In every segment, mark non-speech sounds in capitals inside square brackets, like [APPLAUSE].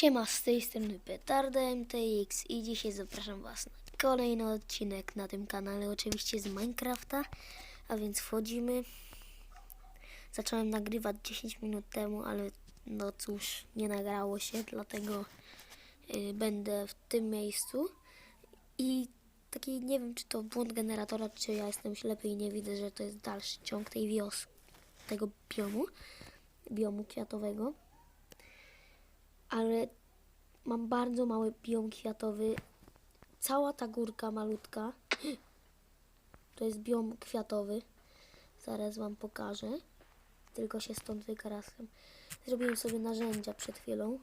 Siema, z tej strony Petarda MTX i dzisiaj zapraszam Was na kolejny odcinek na tym kanale, oczywiście z Minecrafta, a więc wchodzimy. Zacząłem nagrywać 10 minut temu, ale no cóż, nie nagrało się, dlatego y, będę w tym miejscu. I taki, nie wiem czy to błąd generatora, czy ja jestem ślepy i nie widzę, że to jest dalszy ciąg tej wioski, tego biomu, biomu kwiatowego ale mam bardzo mały biom kwiatowy. Cała ta górka malutka [GASPS] to jest biom kwiatowy. Zaraz Wam pokażę. Tylko się stąd wykarasam. Zrobiłem sobie narzędzia przed chwilą.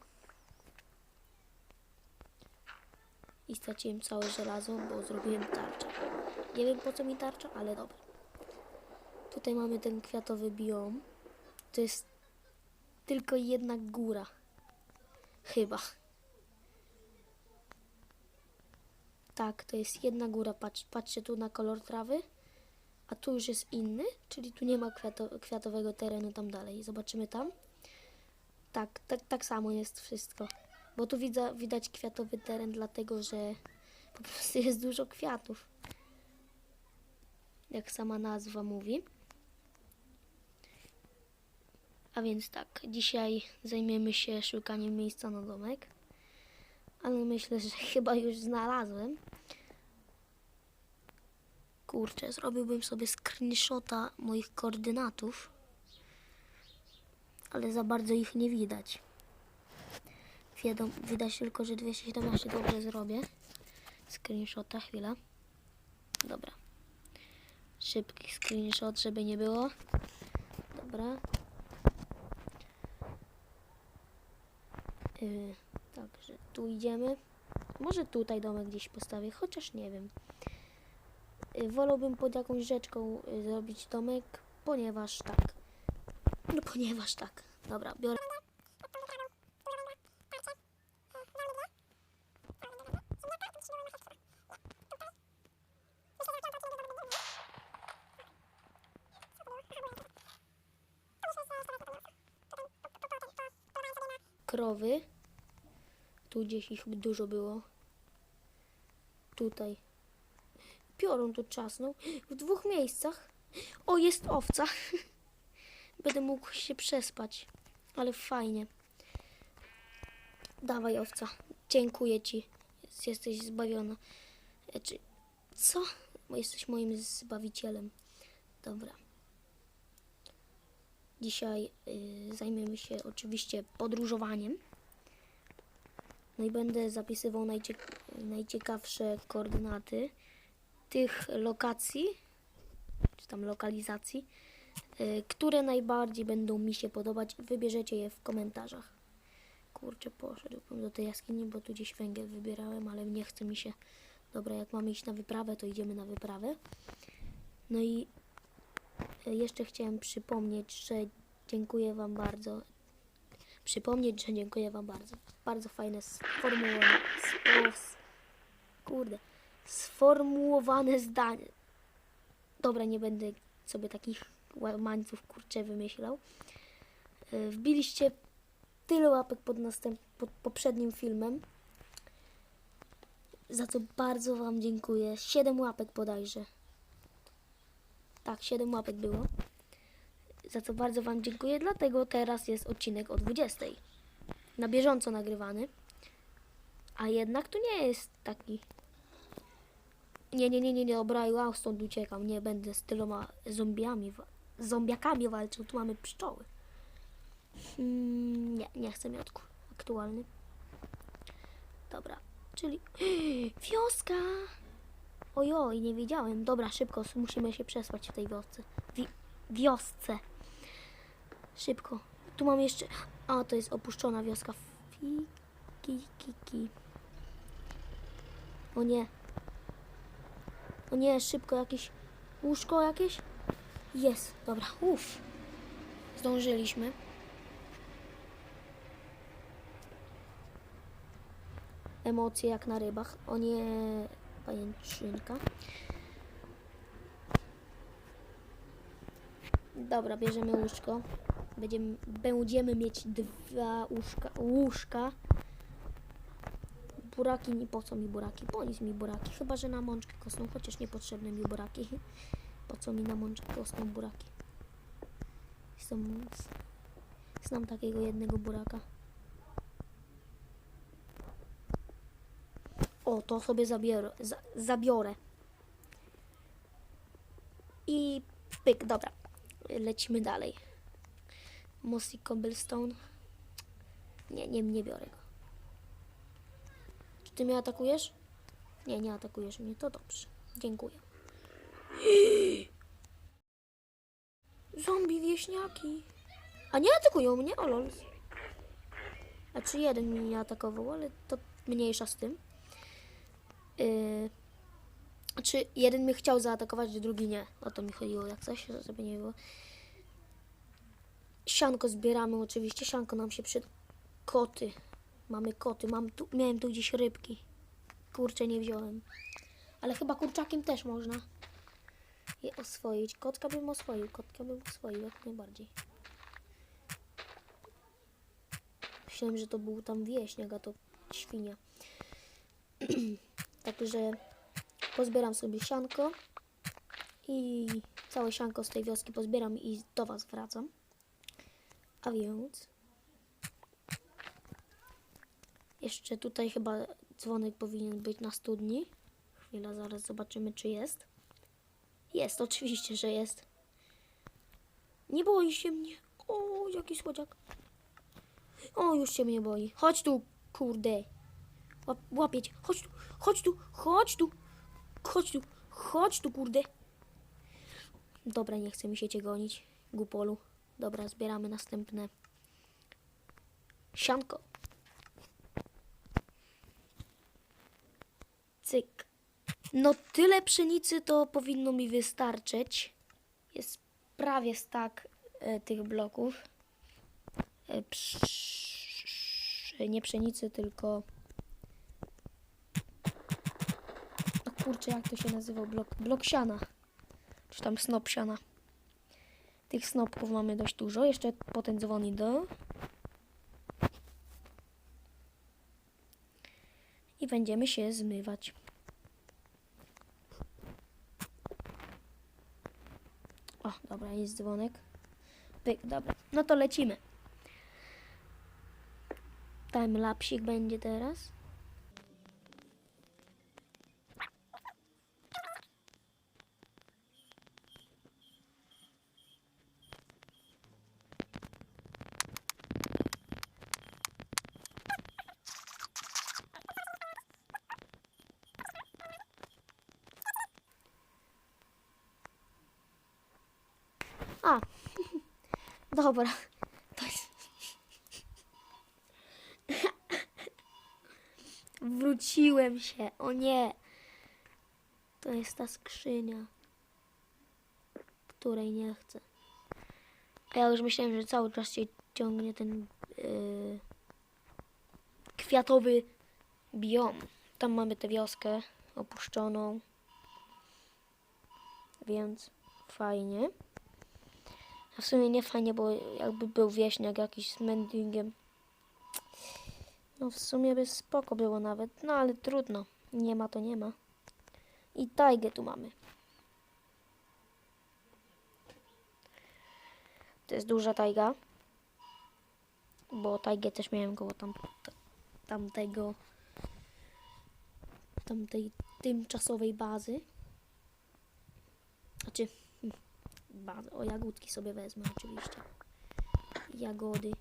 I straciłem całe żelazo, bo zrobiłem tarczę. Nie wiem po co mi tarcza, ale dobra. Tutaj mamy ten kwiatowy biom. To jest tylko jedna góra. Chyba. Tak, to jest jedna góra. Patrz, patrzcie tu na kolor trawy, a tu już jest inny, czyli tu nie ma kwiato, kwiatowego terenu tam dalej. Zobaczymy tam. Tak, tak, tak samo jest wszystko. Bo tu widza, widać kwiatowy teren, dlatego że po prostu jest dużo kwiatów. Jak sama nazwa mówi. A więc tak, dzisiaj zajmiemy się szukaniem miejsca na domek. Ale myślę, że [LAUGHS] chyba już znalazłem. Kurczę, zrobiłbym sobie screenshota moich koordynatów. Ale za bardzo ich nie widać. Wiadomo, widać tylko, że 217 dobrze zrobię. Screenshota, chwila. Dobra. Szybki screenshot, żeby nie było. Dobra, Yy, także tu idziemy. Może tutaj domek gdzieś postawię, chociaż nie wiem. Yy, wolałbym pod jakąś rzeczką yy, zrobić domek, ponieważ tak. No ponieważ tak. Dobra, biorę. Krowy. Tu gdzieś ich dużo było. Tutaj. Piorun tu czasnął. W dwóch miejscach. O, jest owca. [LAUGHS] Będę mógł się przespać. Ale fajnie. Dawaj owca. Dziękuję ci. Jesteś zbawiona. Czy... Co? Bo jesteś moim zbawicielem. Dobra. Dzisiaj y, zajmiemy się oczywiście podróżowaniem. No i będę zapisywał najciek najciekawsze koordynaty tych lokacji, czy tam lokalizacji, y, które najbardziej będą mi się podobać. Wybierzecie je w komentarzach. Kurczę, poszedłbym do tej jaskini, bo tu gdzieś węgiel wybierałem, ale nie chce mi się. Dobra, jak mamy iść na wyprawę, to idziemy na wyprawę. No i Jeszcze chciałem przypomnieć, że dziękuję Wam bardzo. Przypomnieć, że dziękuję Wam bardzo. Bardzo fajne sformułowane. Spos, kurde. Sformułowane zdanie. Dobra, nie będę sobie takich łamańców kurcze wymyślał. E, Wbiliście tyle łapek pod, następ, pod poprzednim filmem. Za co bardzo Wam dziękuję. Siedem łapek bodajże. Tak, 7 łapek było. Za co bardzo Wam dziękuję. Dlatego teraz jest odcinek o 20. Na bieżąco nagrywany. A jednak to nie jest taki. Nie, nie, nie, nie, nie, dobra, ja stąd uciekam. Nie będę z tyloma zombiami, z zombiakami walczył. Tu mamy pszczoły. Hmm, nie, nie chcę miotku. Aktualny. Dobra, czyli [GASPS] wioska. Ojoj, nie wiedziałem. Dobra, szybko, musimy się przespać w tej wiosce. Wi wiosce. Szybko. Tu mam jeszcze... A, to jest opuszczona wioska. Fiki, kiki. O nie. O nie, szybko jakieś... Łóżko jakieś? Jest, dobra, uff. Zdążyliśmy. Emocje jak na rybach. O nie, pajęczynka. Dobra, bierzemy łóżko. Będziemy, będziemy mieć dwa łóżka, łóżka buraki, nie po co mi buraki? Po nic mi buraki, chyba że na mączkę kostną, chociaż niepotrzebne mi buraki. Po co mi na mączkę kostną buraki? Znam takiego jednego buraka. O, to sobie zabiorę. Za, zabiorę. I pyk, dobra. Lecimy dalej. Mossy Cobblestone. Nie, nie, nie biorę go. Czy ty mnie atakujesz? Nie, nie atakujesz mnie. To dobrze. Dziękuję. [GASPS] Zombie wieśniaki. A nie atakują mnie? O lol. Znaczy jeden mnie nie atakował, ale to mniejsza z tym. Yy, czy jeden mnie chciał zaatakować, drugi nie. O to mi chodziło, jak coś, żeby nie było. Sianko zbieramy oczywiście, sianko nam się przyda. Koty. Mamy koty, mam tu, miałem tu gdzieś rybki. Kurczę, nie wziąłem. Ale chyba kurczakiem też można je oswoić. Kotka bym oswoił, kotka bym oswoił, jak najbardziej. Myślałem, że to był tam wieśniak, a to świnia. [CLEARS THROAT] Także pozbieram sobie sianko i całe sianko z tej wioski pozbieram i do Was wracam. A więc jeszcze tutaj chyba dzwonek powinien być na studni. Chwila, zaraz zobaczymy, czy jest. Jest, oczywiście, że jest. Nie boi się mnie. O, jaki słodziak. O, już się mnie boi. Chodź tu, kurde. Łap, łapię cię. Chodź tu, chodź tu, chodź tu. Chodź tu, chodź tu, kurde. Dobra, nie chce mi się cię gonić, głupolu. Dobra, zbieramy następne sianko. Cyk. No tyle pszenicy to powinno mi wystarczyć. Jest prawie stak e, tych bloków. E, psz, nie pszenicy, tylko... kurczę, jak to się nazywał? Blok, blok siana. Czy tam snop siana. Tych snopków mamy dość dużo. Jeszcze potem dzwoni do. I będziemy się zmywać. O, dobra, jest dzwonek. Pyk, dobra. No to lecimy. Timelapsik będzie teraz. A, dobra. To jest... Wróciłem się. O nie. To jest ta skrzynia, której nie chcę. A ja już myślałem, że cały czas się ciągnie ten yy, kwiatowy biom. Tam mamy tę wioskę opuszczoną. Więc fajnie. A w sumie nie fajnie, bo jakby był wieśniak jakiś z mendingiem. No w sumie by spoko było nawet, no ale trudno. Nie ma to nie ma. I tajgę tu mamy. To jest duża tajga. Bo tajgę też miałem koło tam, tamtego tamtej tymczasowej bazy. Znaczy bazy. O, jagódki sobie wezmę oczywiście. Jagody.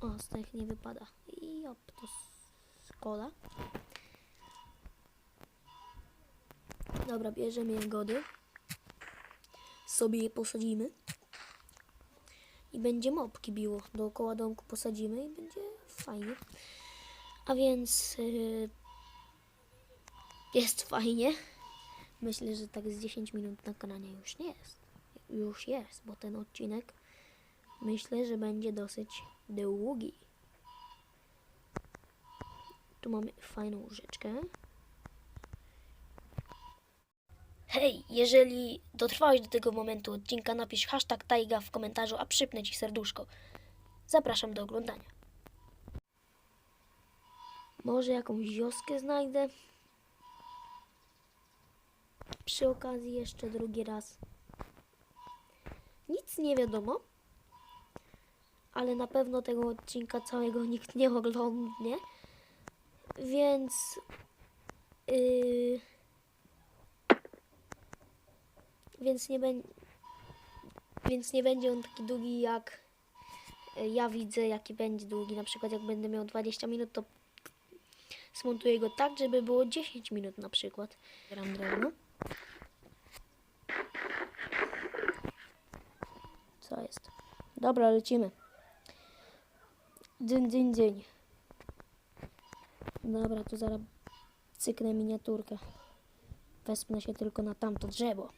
O, z tych nie wypada. I op, to szkoda. Dobra, bierzemy jagody. Sobie je posadzimy. I będzie mopki biło. Dookoła domku posadzimy i będzie fajnie. A więc yy, jest fajnie. Myślę, że tak z 10 minut nagrania już nie jest. Już jest, bo ten odcinek myślę, że będzie dosyć długi. Tu mamy fajną rzeczkę. Hej, jeżeli dotrwałeś do tego momentu odcinka, napisz hashtag Taiga w komentarzu, a przypnę Ci serduszko. Zapraszam do oglądania. Może jakąś wioskę znajdę. Przy okazji jeszcze drugi raz. Nic nie wiadomo. Ale na pewno tego odcinka całego nikt nie oglądnie. Więc... Yy, więc nie będzie... Więc nie będzie on taki długi jak y, ja widzę jaki będzie długi. Na przykład jak będę miał 20 minut, to smontuję go tak, żeby było 10 minut na przykład. Gram drewno. Co jest? Dobra, lecimy. Dzień, dzień, dzień. Dobra, to zaraz cyknę miniaturkę. Wespnę się tylko na tamto drzewo.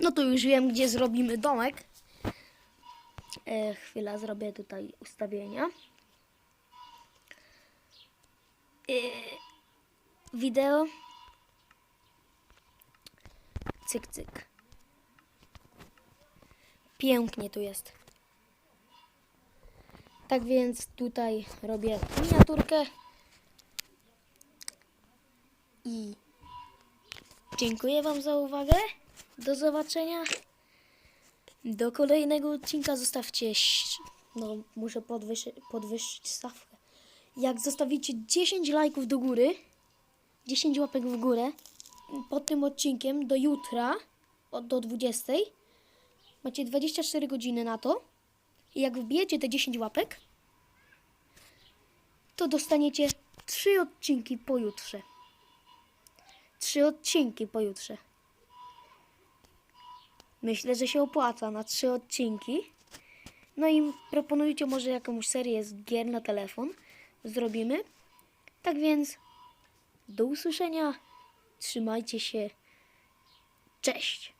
No to już wiem, gdzie zrobimy domek. E, chwila, zrobię tutaj ustawienia. E, wideo. Cyk, cyk. Pięknie tu jest. Tak więc tutaj robię miniaturkę. I dziękuję Wam za uwagę. Do zobaczenia. Do kolejnego odcinka zostawcie. No, muszę podwyższyć, podwyższyć stawkę. Jak zostawicie 10 lajków do góry, 10 łapek w górę pod tym odcinkiem do jutra, od- do 20, macie 24 godziny na to. I jak wbijecie te 10 łapek, to dostaniecie 3 odcinki pojutrze. 3 odcinki pojutrze. Myślę, że się opłaca na trzy odcinki. No i proponujcie może jakąś serię z gier na telefon. Zrobimy. Tak więc do usłyszenia. Trzymajcie się. Cześć.